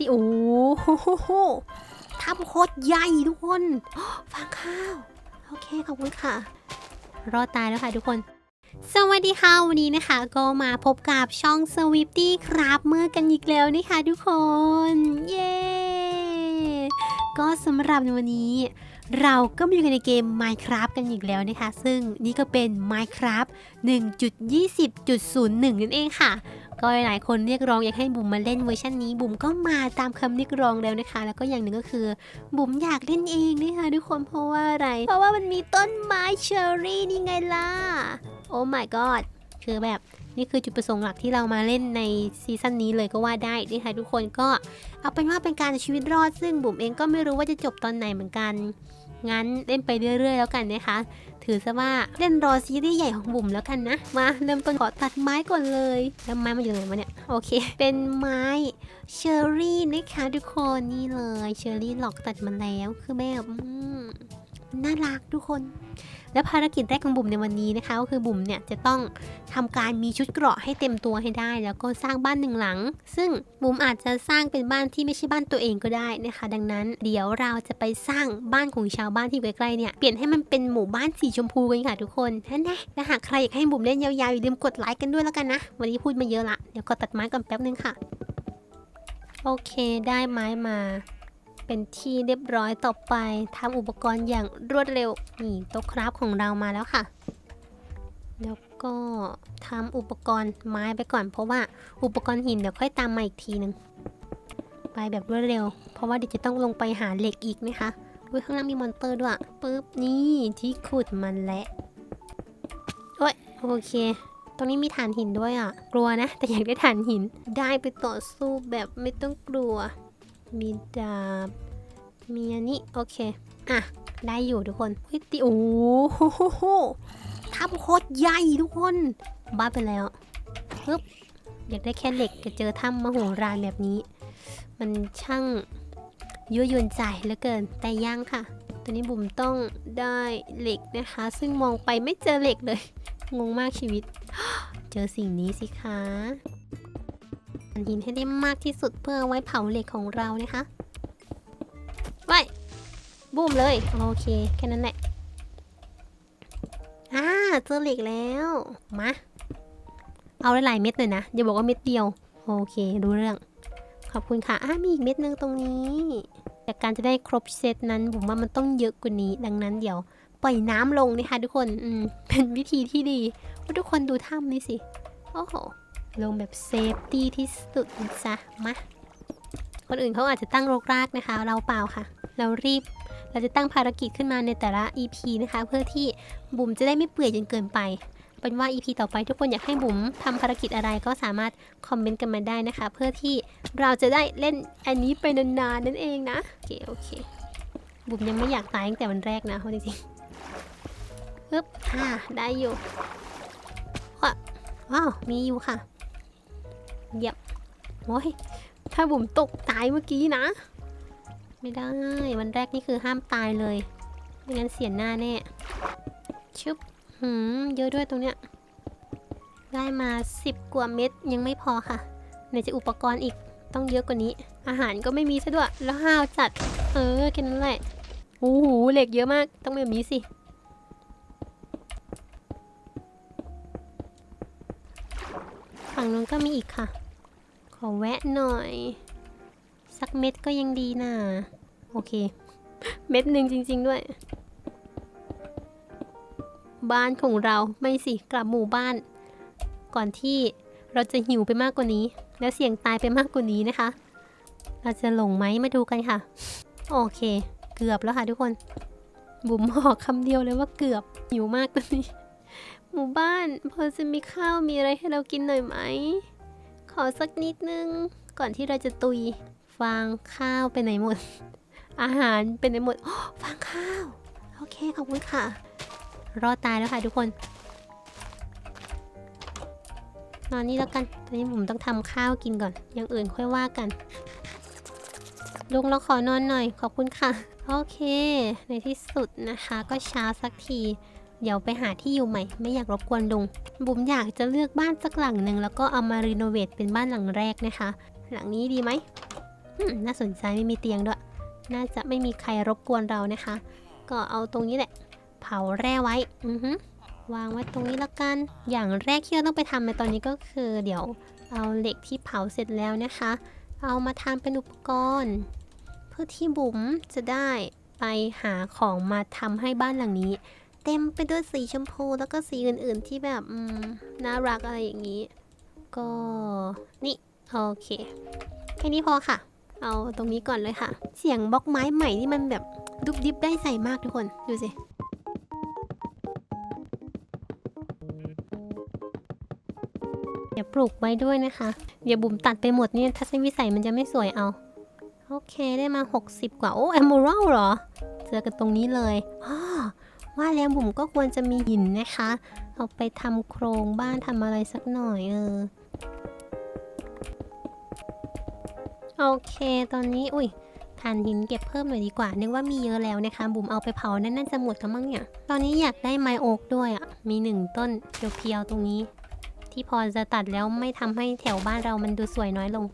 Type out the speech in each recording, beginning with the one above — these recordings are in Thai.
ติโอ้โหทำโคตรใหญ่ทุกคนฟังข้าว โอเคขอบคุณค่ะ รอดตายแล้วค่ะทุกคนสวัสดีค่ะ วันนี้นะคะ ก็มาพบกับช่อง s w i f t y ครับเมื่อกันอีกแล้วนะคะทุกคน เย้ ก็สำหรับในวันนี้เราก็มาอยู่กันในเกม Minecraft กันอีกแล้วนะคะ ซึ่งนี่ก็เป็น Minecraft 1.20.01 นั่นเองค่ะ ก็หลายคนเรียกร้องอยากให้บุ๋มมาเล่นเวอร์ชันนี้ บุ๋มก็มาตามคำเรียกร้องแล้วนะคะ แล้วก็อย่างหนึ่งก็คือ บุ๋มอยากเล่นเองนะคะทุกคนเพราะว่าอะไร เพราะว่ามันมีต้นไม้เชอร์รี่นี่ไงล่ะ โอ้ my god คือแบบนี่คือจุดประสงค์หลักที่เรามาเล่นในซีซั่นนี้เลยก็ว่าได้นะคะทุกคนก็เอาเป็นว่าเป็นการชีวิตรอดซึ่งบุ๋มเองก็ไม่รู้ว่าจะจบตอนไหนเหมือนกัน งั้นเล่นไปเรื่อยๆแล้วกันนะคะ ถือซะว่าเล่นรอซีรีส์ใหญ่ของบุ๋มแล้วกันนะ มาเริ่มต้นขอตัดไม้ก่อนเลย แล้วไม้มาอยู่ไหนวะเนี่ย โอเค เป็นไม้เชอร์รี่นะคะทุกคนนี่เลยเชอร์รี่หลอกตัดมาแล้วคือแบบ น่ารักทุกคน และภารกิจแรกของบุ๋มในวันนี้นะคะก็คือบุ๋มเนี่ยจะต้องทำการมีชุดเกราะให้เต็มตัวให้ได้ แล้วก็สร้างบ้านหนึ่งหลัง ซึ่งบุ๋มอาจจะสร้างเป็นบ้านที่ไม่ใช่บ้านตัวเองก็ได้นะคะ ดังนั้นเดี๋ยวเราจะไปสร้างบ้านของชาวบ้านที่อยู่ใกล้ๆเนี่ยเปลี่ยนให้มันเป็นหมู่บ้านสีชมพูกันค่ะทุกคนนั่นแน่และหากใครอยากให้บุ๋มเล่นยาวๆอย่าลืมกดไลค์กันด้วยแล้วกันนะวันนี้พูดมาเยอะละเดี๋ยวก็ตัดไม้ก่อนแป๊บนึงค่ะ โอเคได้ไม้มา เป็นที่เรียบร้อยต่อไปทำอุปกรณ์อย่างรวดเร็ว นี่โต๊ะคราฟของเรามาแล้วค่ะ แล้วก็ทำอุปกรณ์ไม้ไปก่อน เพราะว่าอุปกรณ์หินเดี๋ยวค่อยตามมาอีกทีหนึ่งไปแบบรวดเร็ว เพราะว่าเดี๋ยวจะต้องลงไปหาเหล็กอีกนะคะอุ้ยข้างล่างมีมอนเตอร์ด้วยปึ๊บนี่ที่ขุดมันแหละโอ้ยโอเค ตรงนี้มีฐานหินด้วยอะ กลัวนะ แต่อยากได้ฐานหินได้ไปต่อสู้แบบไม่ต้องกลัว มีดาบ มีอันนี้โอเค อะ ได้อยู่ทุกคนเฮ้ยติโอ้โหทำโคตรใหญ่ทุกคน บ้าไปแล้วปึ๊บอยากได้แค่เหล็กจะเจอถ้ำมโหฬารแบบนี้ มันช่างยั่วยวนใจเหลือเกิน แต่ยังค่ะ ตอนนี้บุ๋มต้องได้เหล็กนะคะ ซึ่งมองไปไม่เจอเหล็กเลย งงมากชีวิต เจอสิ่งนี้สิคะ หินให้ได้มากที่สุดเพื่อไว้เผาเหล็กของเรานะคะไว้บูมเลยโอเคแค่นั้นแหละอ่าเจอเหล็กแล้วมาเอาหลายๆเม็ดเลยนะอย่าบอกว่าเม็ดเดียวโอเครู้เรื่อง ขอบคุณค่ะอ่ามีอีกเม็ดหนึงตรงนี้แต่การจะได้ครบเซตนั้นผมว่ามันต้องเยอะกว่านี้ดังนั้นเดี๋ยวปล่อยน้ำลงนะคะทุกคน อืม เป็นวิธีที่ดีว่าทุกคนดูถ้ำนี่สิ โอ้โห ลงแบบเซฟตี้ที่สุดนะจ๊ะมาคนอื่นเขาอาจจะตั้งรกรากนะคะ เราเปล่าค่ะ เรารีบเราจะตั้งภารกิจขึ้นมาในแต่ละ EP นะคะ เพื่อที่บุ๋มจะได้ไม่เปื่อยจนเกินไปเป็นว่า EP ต่อไปทุกคนอยากให้บุ๋มทำภารกิจอะไรก็สามารถคอมเมนต์กันมาได้นะคะ เพื่อที่เราจะได้เล่นอันนี้ไปนานๆนั่นเองนะโอเคโอเค บุ๋มยังไม่อยากตายตั้งแต่วันแรกนะเอาจริงๆฮึบอ่าได้อยู่ว้าวมีอยู่ค่ะ โอ้ยถ้าบุ๋มตกตายเมื่อกี้นะ ไม่ได้ วันแรกนี่คือห้ามตายเลย ไม่งั้นเสียหน้าแน่ ชึบหืม เยอะด้วยตรงเนี้ย ได้มาสิบกว่าเม็ดยังไม่พอค่ะไหนจะอุปกรณ์อีกต้องเยอะกว่านี้ อาหารก็ไม่มีซะด้วย แล้วห้าวจัด เออแค่นั้นแหละโอ้โหเหล็กเยอะมาก ต้องแบบนี้สิ ฝั่งนู้นก็มีอีกค่ะ อแวะหน่อย สักเม็ดก็ยังดีน่ะโอเค เม็ดหนึ่งจริง ๆ ด้วย บ้านของเราไม่สิกลับหมู่บ้าน ก่อนที่เราจะหิวไปมากกว่านี้ แล้วเสี่ยงตายไปมากกว่านี้นะคะ เราจะหลงไหมมาดูกันค่ะ โอเค เกือบแล้วค่ะทุกคน บุ๋มบอกคำเดียวเลยว่าเกือบหิวมากตอนนี้ หมู่บ้านพอจะมีข้าวมีอะไรให้เรากินหน่อยไหม ขอสักนิดนึง ก่อนที่เราจะตุย ฟางข้าวไปไหนหมด อาหารไปไหนหมดฟางข้าว โอเค ขอบคุณค่ะ รอดตายแล้วค่ะทุกคน นอนนี่แล้วกัน ตอนนี้ผมต้องทำข้าวกินก่อน อย่างอื่นค่อยว่ากัน ลุงเราขอนอนหน่อย ขอบคุณค่ะ โอเค ในที่สุดนะคะ ก็เช้าสักที เดี๋ยวไปหาที่อยู่ใหม่ ไม่อยากรบกวนลุง บุ๋มอยากจะเลือกบ้านสักหลังหนึ่งแล้วก็เอามารีโนเวทเป็นบ้านหลังแรกนะคะ หลังนี้ดีไหมน่าสนใจไม่มีเตียงด้วย น่าจะไม่มีใครรบกวนเรานะคะ ก็เอาตรงนี้แหละ เผาแร่ไว้ อือฮึวางไว้ตรงนี้ละกัน อย่างแรกที่เราต้องไปทำในตอนนี้ก็คือ เดี๋ยวเอาเหล็กที่เผาเสร็จแล้วนะคะ เอามาทำเป็นอุปกรณ์ เพื่อที่บุ๋มจะได้ไปหาของมาทำให้บ้านหลังนี้ เต็มไปด้วยสีชมพูแล้วก็สีอื่นๆที่แบบน่ารักอะไรอย่างนี้ ก็นี่โอเคแค่นี้พอค่ะ เอาตรงนี้ก่อนเลยค่ะ เสียงบล็อกไม้ใหม่นี่มันแบบดุบดิบได้ใส่มากทุกคนดูสิเดี๋ยวปลูกไว้ด้วยนะคะเดี๋ยวบุ๋มตัดไปหมดเนี่ยทัศนวิสัยมันจะไม่สวยเอา โอเคได้มา 60 กว่า โอ้แอมโมรัลเหรอ เจอกันตรงนี้เลยอ้อ ว่าแล้วบุ๋มก็ควรจะมีหินนะคะ เอาไปทำโครงบ้านทำอะไรสักหน่อยเออ โอเค ตอนนี้ อุ้ยถ่านหินเก็บเพิ่มหน่อยดีกว่า นึกว่ามีเยอะแล้วนะคะ บุ๋มเอาไปเผานั่นน่าจะหมดกันมั้งเนี่ย ตอนนี้อยากได้ไม้โอ๊กด้วยอะ่ะ มีหนึ่งต้นเพียวๆตรงนี้ ที่พอจะตัดแล้วไม่ทำให้แถวบ้านเรามันดูสวยน้อยลง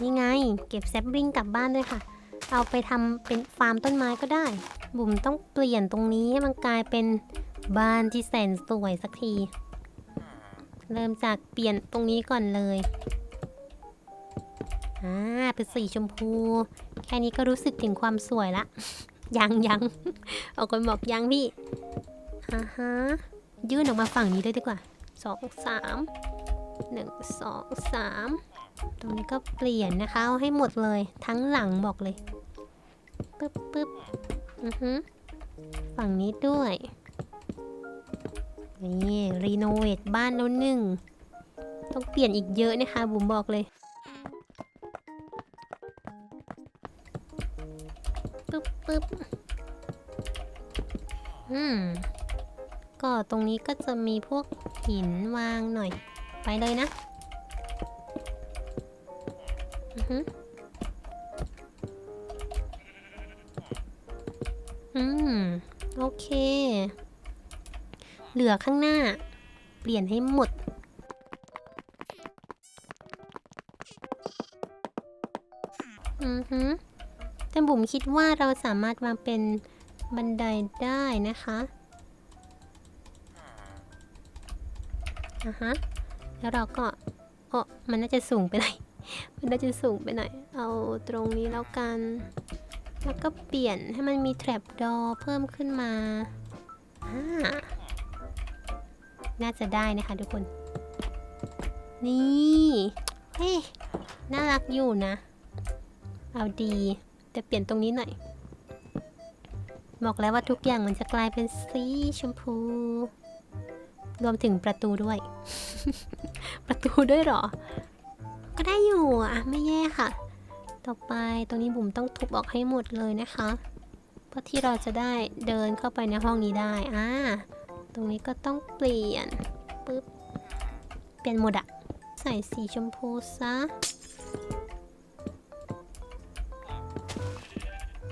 นี่ไง เก็บแซปริงกลับบ้านด้วยค่ะ เอาไปทำเป็นฟาร์มต้นไม้ก็ได้บุ๋มต้องเปลี่ยนตรงนี้ให้มันกลายเป็นบ้านที่แสนสวยสักที เริ่มจากเปลี่ยนตรงนี้ก่อนเลย อ่า เป็นสีชมพู แค่นี้ก็รู้สึกถึงความสวยละ ยังยังเอาคนบอกยังพี่อ่าฮะ ยื่นออกมาฝั่งนี้ด้วยดีกว่าสองสามหนึ่งสองสามตรงนี้ก็เปลี่ยนนะคะ เอาให้หมดเลยทั้งหลังบอกเลยปึ๊บปึ๊บ อือฮึฝั่งนี้ด้วย นี่ รีโนเวทบ้านแล้วหนึ่ง ต้องเปลี่ยนอีกเยอะนะคะ บุ๋มบอกเลยปึ๊บปึ๊บอืม ก็ตรงนี้ก็จะมีพวกหินวางหน่อย ไปเลยนะ อือฮึ อืม โอเค เหลือข้างหน้า เปลี่ยนให้หมด อือฮึแต่บุ๋มคิดว่าเราสามารถวางเป็นบันไดได้นะคะอะฮะ แล้วเราก็โอ้มันน่าจะสูงไปหน่อย มันน่าจะสูงไปหน่อย เอาตรงนี้แล้วกัน แล้วก็เปลี่ยนให้มันมีแทรปดอเพิ่มขึ้นมาอ่าน่าจะได้นะคะทุกคน นี่ เฮ้ย น่ารักอยู่นะ เอาดี แต่เปลี่ยนตรงนี้หน่อย บอกแล้วว่าทุกอย่างมันจะกลายเป็นสีชมพู รวมถึงประตูด้วย ประตูด้วยหรอ ก็ได้อยู่อะ ไม่แย่ค่ะ ต่อไปตรงนี้บุ๋มต้องทุบออกให้หมดเลยนะคะ เพื่อที่เราจะได้เดินเข้าไปในห้องนี้ได้ อ่า ตรงนี้ก็ต้องเปลี่ยนปึ๊บ เปลี่ยนหมดอะใส่สีชมพูซะ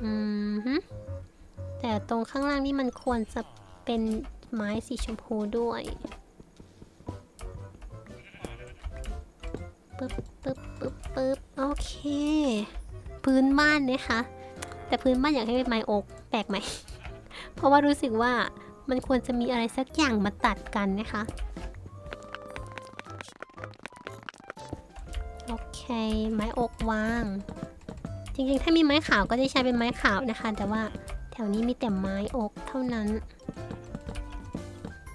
อืมฮึแต่ตรงข้างล่างนี่มันควรจะเป็นไม้สีชมพูด้วย เค พื้นบ้านนะคะ แต่พื้นบ้านอยากให้เป็นไม้อกแปลกไหม เพราะว่ารู้สึกว่ามันควรจะมีอะไรสักอย่างมาตัดกันนะคะ โอเค ไม้อกวาง จริงๆ ถ้ามีไม้ขาวก็จะใช้เป็นไม้ขาวนะคะ แต่ว่าแถวนี้มีแต่ไม้อกเท่านั้น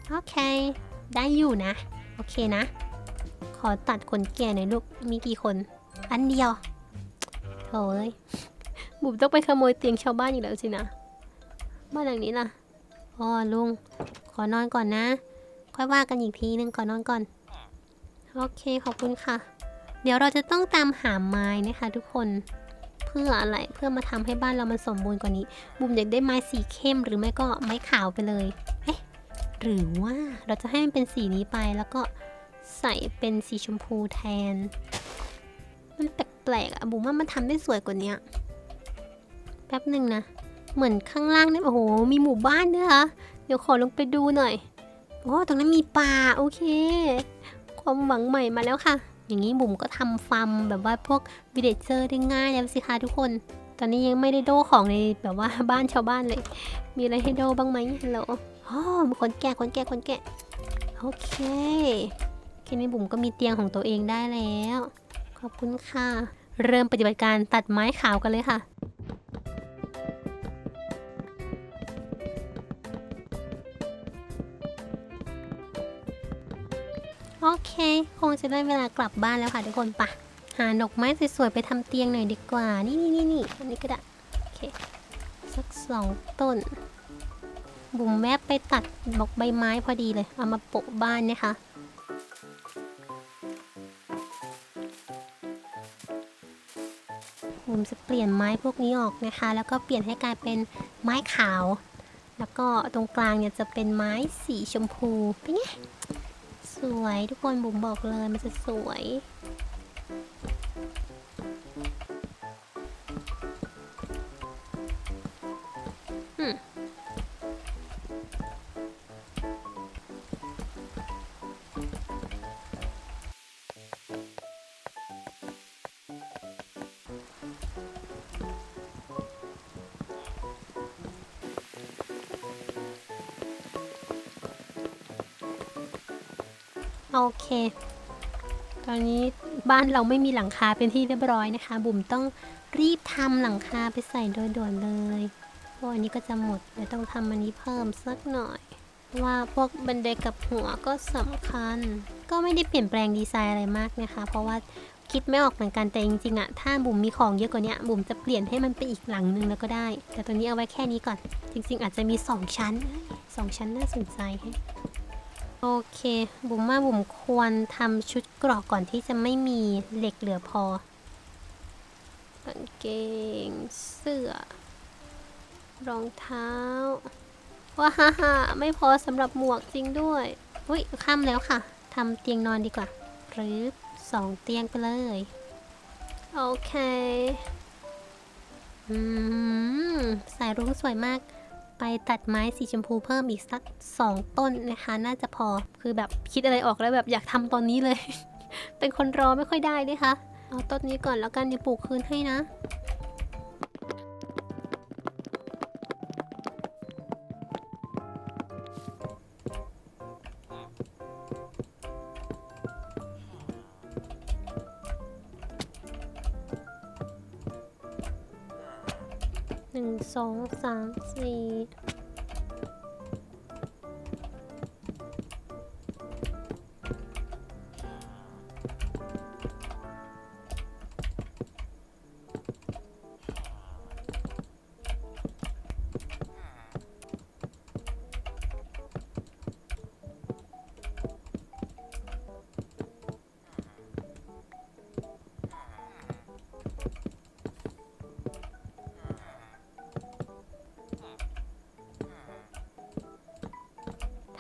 โอเค ได้อยู่นะ โอเคนะ ขอตัดขนแก่หน่อยลูก มีกี่คน อันเดียวโถ่เอ้ยบุ๋มต้องไปขโมยเตียงชาวบ้านอีกแล้วสินะ บ้านหลังนี้ล่ะอ๋อลุง ขอนอนก่อนนะ ค่อยว่ากันอีกทีนึงก่อนนอนก่อน โอเคขอบคุณค่ะ เดี๋ยวเราจะต้องตามหาไม้นะคะ ทุกคน เพื่ออะไร เพื่อมาทำให้บ้านเรามันสมบูรณ์กว่านี้ บุ๋มอยากได้ไม้สีเข้มหรือไม่ก็ไม้ขาวไปเลย เอ๊ะ หรือว่าเราจะให้มันเป็นสีนี้ไปแล้วก็ใส่เป็นสีชมพูแทนมันแปลกๆอะบุ๋มว่ามันทำได้สวยกว่านี้แป๊บหนึ่งนะ เหมือนข้างล่างเนี่ยโอ้โห มีหมู่บ้านด้วยคะเดี๋ยวขอลงไปดูหน่อยโอ้ตรงนั้นมีป่าโอเค ความหวังใหม่มาแล้วค่ะ อย่างนี้บุ๋มก็ทำฟาร์มแบบว่าพวกวิเลเจอร์ได้ง่ายแล้วสิคะทุกคน ตอนนี้ยังไม่ได้โดของในแบบว่าบ้านชาวบ้านเลย มีอะไรให้โดบ้างไหมฮัลโหลอ๋อคนแก่คนแก่คนแก่โอเคแค่นี้บุ๋มก็มีเตียงของตัวเองได้แล้ว ขอบคุณค่ะ เริ่มปฏิบัติการตัดไม้ขาวกันเลยค่ะ โอเค คงจะได้เวลากลับบ้านแล้วค่ะทุกคนปะหาดอกไม้สวยๆไปทำเตียงหน่อยดีกว่า นี่นี่นี่นี่อันนี้ก็ได้ โอเค สักสองต้น บุ๋มแวบไปตัดบอกใบไม้พอดีเลย เอามาโปะบ้านนะคะ ผมจะเปลี่ยนไม้พวกนี้ออกนะคะ แล้วก็เปลี่ยนให้กลายเป็นไม้ขาว แล้วก็ตรงกลางเนี่ยจะเป็นไม้สีชมพูเป็นไงสวยทุกคนบุ๋มบอกเลยมันจะสวย โอเค ตอนนี้บ้านเราไม่มีหลังคาเป็นที่เรียบร้อยนะคะ บุ๋มต้องรีบทำหลังคาไปใส่โดยด่วนเลยเพราะอันนี้ก็จะหมดเดี๋ยวต้องทำอันนี้เพิ่มสักหน่อย ว่าพวกบันไดกับหัวก็สำคัญ ก็ไม่ได้เปลี่ยนแปลงดีไซน์อะไรมากนะคะ เพราะว่าคิดไม่ออกเหมือนกันแต่จริงๆอะถ้าบุ๋มมีของเยอะกว่านี้บุ๋มจะเปลี่ยนให้มันเป็นอีกหลังนึงแล้วก็ได้ แต่ตัวนี้เอาไว้แค่นี้ก่อน จริง ๆ อาจจะมีสองชั้นเอ้ยสองชั้นน่าสนใจแฮะ โอเคบุ๋มว่าบุ๋มควรทำชุดเกรอกก่อนที่จะไม่มีเหล็กเหลือพอกางเกงเสื้อ รองเท้า ว้าฮ่าฮ่าไม่พอสำหรับหมวกจริงด้วยอุ้ยค่ำแล้วค่ะทำเตียงนอนดีกว่าหรือสองเตียงไปเลย โอเค อืม สายรุ้งสวยมาก ไปตัดไม้สีชมพูเพิ่มอีกสักสองต้นนะคะ น่าจะพอคือแบบคิดอะไรออกแล้วแบบอยากทำตอนนี้เลย เป็นคนรอไม่ค่อยได้ด้วยค่ะเอาต้นนี้ก่อนแล้วกันเดี๋ยวปลูกคืนให้นะ หนึ่ง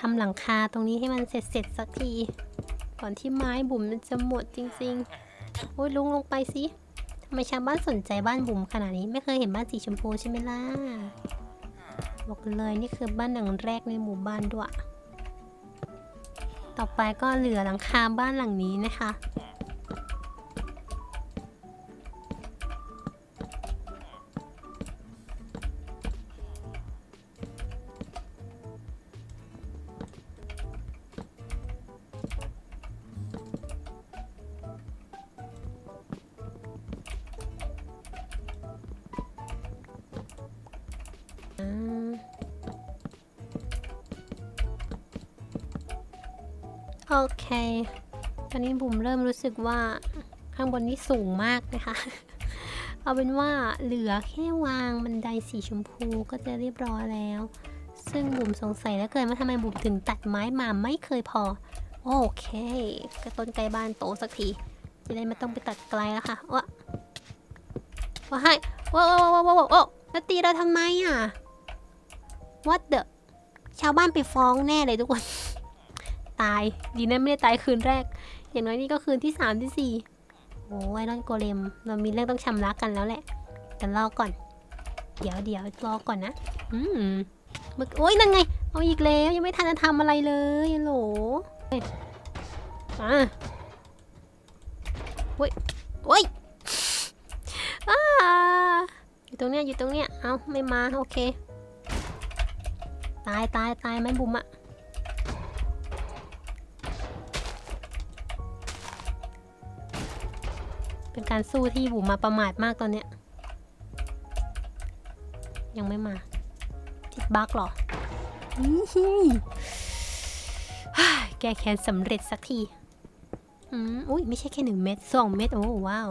ำหลังคาตรงนี้ให้มันเสร็จเสร็จสักที ก่อนที่ไม้บุ๋มมันจะหมดจริงๆโอ้ยลุงลงไปสิทำไมชาวบ้านสนใจบ้านบุ๋มขนาดนี้ไม่เคยเห็นบ้านสีชมพูใช่ไหมล่ะบอกเลยนี่คือบ้านหลังแรกในหมู่บ้านด้วย ต่อไปก็เหลือหลังคาบ้านหลังนี้นะคะ โอเค ตอนนี้บุ๋มเริ่มรู้สึกว่าข้างบนนี้สูงมากนะคะ เอาเป็นว่าเหลือแค่วางบันไดสีชมพูก็จะเรียบร้อยแล้ว ซึ่งบุ๋มสงสัยแล้วเกินว่าทำไมบุ๋มถึงตัดไม้มาไม่เคยพอ โอเคกระต้นไกลบ้านโตสักที จะได้ไม่ต้องไปตัดไกลแล้วค่ะวะว้าให้ว้าวว้าวว้าวว้าวว้าวแล้วตีเราทำไมอะ What the ชาวบ้านไปฟ้องแน่เลยทุกคน ตาย ดีนะไม่ได้ตายคืนแรก อย่างน้อยนี่ก็คืนที่สามที่สี่โอ้ยนอนโกเลม เรามีเรื่องต้องชำระกันแล้วแหละ แต่รอก่อน เดี๋ยวเดี๋ยวรอก่อนนะ อืมมึกโอ้ยนั่นไง เอาอีกแล้วยังไม่ทันจะทำอะไรเลยโหลอะอุ้ยโอ้ยอ้าอยู่ตรงเนี้ยอยู่ตรงเนี้ย เอาไม่มา โอเค ตายตายตายไหมบุ๋มอะเป็นการสู้ที่บุ๋มมาประมาทมากตอนเนี้ย ยังไม่มาติดบั๊กเหรอแก้แค้นสำเร็จสักที อืมอุ้ยไม่ใช่แค่หนึ่งเม็ดสองเม็ดโอ้ว้าว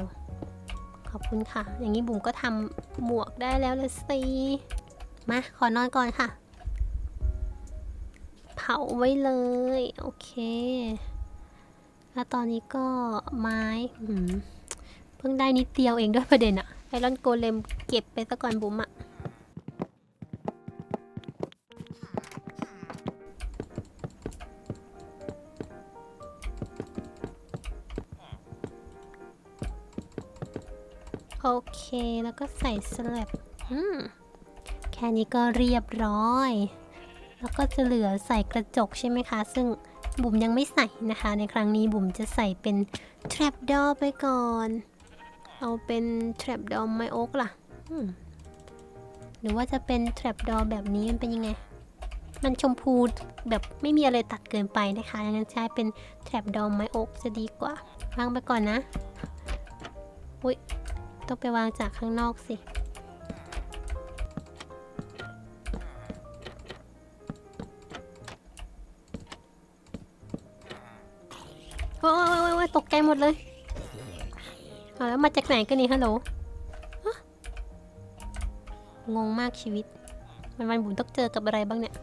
ขอบคุณค่ะ อย่างนี้บุ๋มก็ทำหมวกได้แล้วละสิ มา ขอนอนก่อนค่ะาไว้เลย โอเค แล้วตอนนี้ก็ไม้เพิ่งได้นิดเดียวเองด้วยประเด็นอะไอรอนโกเลมเก็บไปซะก่อนบุ๋มอะโอเค แล้วก็ใส่สลับแค่นี้ก็เรียบร้อย แล้วก็จะเหลือใส่กระจกใช่ไหมคะ ซึ่งบุ๋มยังไม่ใส่นะคะ ในครั้งนี้บุ๋มจะใส่เป็น trap door ไปก่อน เอาเป็น trap door ไมโอ๊กล่ะหรือว่าจะเป็น trap door แบบนี้มันเป็นยังไง มันชมพูแบบไม่มีอะไรตัดเกินไปนะคะดังนั้นใช้เป็น trap door ไมโอ๊กจะดีกว่าวางไปก่อนนะ อุ้ยต้องไปวางจากข้างนอกสิ ดเลยเอาแล้วมาจากไหนกันนี่ฮัลโหลงงมากชีวิตวันวันบุ๋มต้องเจอกับอะไรบ้างเนี่ย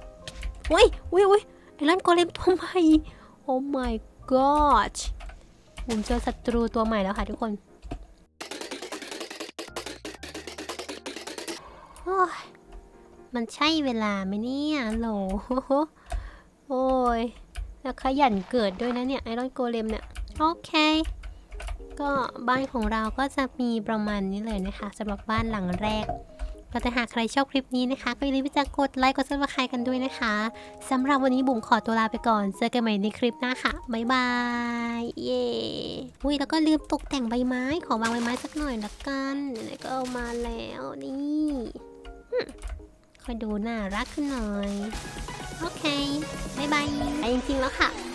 อุ้ยอุ้ยอุ้ยไอ้ร้านโกเลมตัวใหม่ โอ้ my god บุ๋มเจอศัตรูตัวใหม่แล้วค่ะทุกคนโอ้ยมันใช่เวลาไหมเนี่ยโหลโอ้ยแล้วขยันเกิดด้วยนะเนี่ยไอรอนโกเลมเนี่ย โอเค ก็บ้านของเราก็จะมีประมาณนี้เลยนะคะสำหรับบ้านหลังแรก ก็ถ้าหากใครชอบคลิปนี้นะคะ ก็อย่าลืมที่จะกดไลค์กดซับสไครต์กันด้วยนะคะสำหรับวันนี้บุ๋มขอตัวลาไปก่อน เจอกันใหม่ในคลิปหน้าค่ะ บ๊ายบาย เย้อุ้ยแล้วก็ลืมตกแต่งใบไม้ ขอวางใบไม้สักหน่อยละกันไหนก็เอามาแล้วนี่ค่อยดูน่ารักขึ้นหน่อย โอเค บ๊ายบายไปจริงๆแล้วค่ะ